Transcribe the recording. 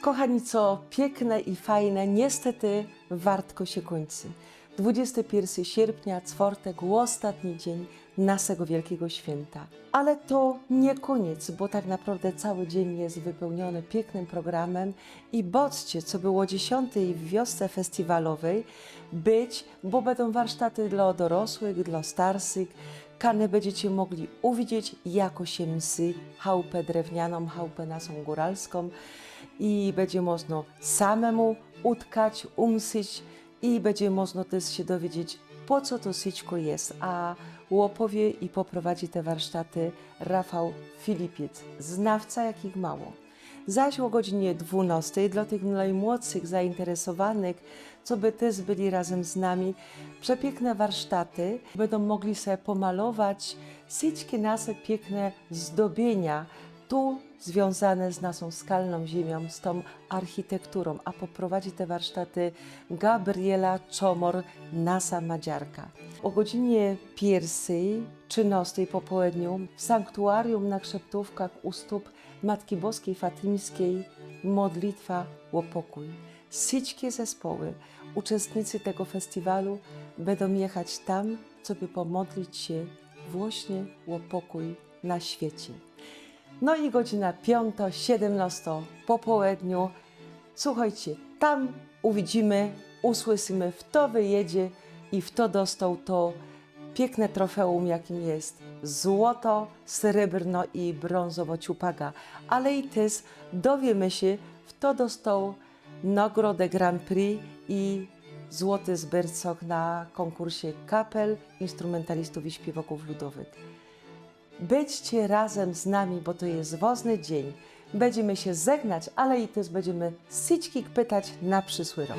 Kochani, co piękne i fajne, niestety wartko się kończy. 21 sierpnia, czwartek, ostatni dzień naszego wielkiego święta. Ale to nie koniec, bo tak naprawdę cały dzień jest wypełniony pięknym programem i bodźcie, co było 10 w wiosce festiwalowej, być, bo będą warsztaty dla dorosłych, dla starszych, Kany będziecie mogli uwidzieć, jako się msy chałupę drewnianą, chałupę naszą góralską i będzie można samemu utkać, umsyć i będzie można też się dowiedzieć, po co to syćko jest. A łopowie i poprowadzi te warsztaty Rafał Filipiec, znawca jakich mało. Zaś o godzinie 12 dla tych najmłodszych zainteresowanych, co by też byli razem z nami, przepiękne warsztaty będą mogli sobie pomalować syćkie nasze piękne zdobienia, tu związane z naszą skalną ziemią, z tą architekturą, a poprowadzi te warsztaty Gabriela Czomor, nasza Madziarka. O godzinie pierwszej, 13 po południu w sanktuarium na Krzeptówkach u stóp Matki Boskiej Fatimskiej modlitwa o pokój. Syćkie zespoły, uczestnicy tego festiwalu będą jechać tam, co by pomodlić się właśnie o pokój na świecie. No i godzina 5, 17 po południu. Słuchajcie, tam uwidzimy, usłyszymy, w to wyjedzie i w to dostał to piękne trofeum, jakim jest złoto, srebrno i brązowo ciupaga. Ale i też dowiemy się, w to dostał nagrodę Grand Prix i złoty zbercok na konkursie kapel, instrumentalistów i śpiewaków ludowych. Będźcie razem z nami, bo to jest ważny dzień. Będziemy się żegnać, ale i też będziemy syćkik pytać na przyszły rok.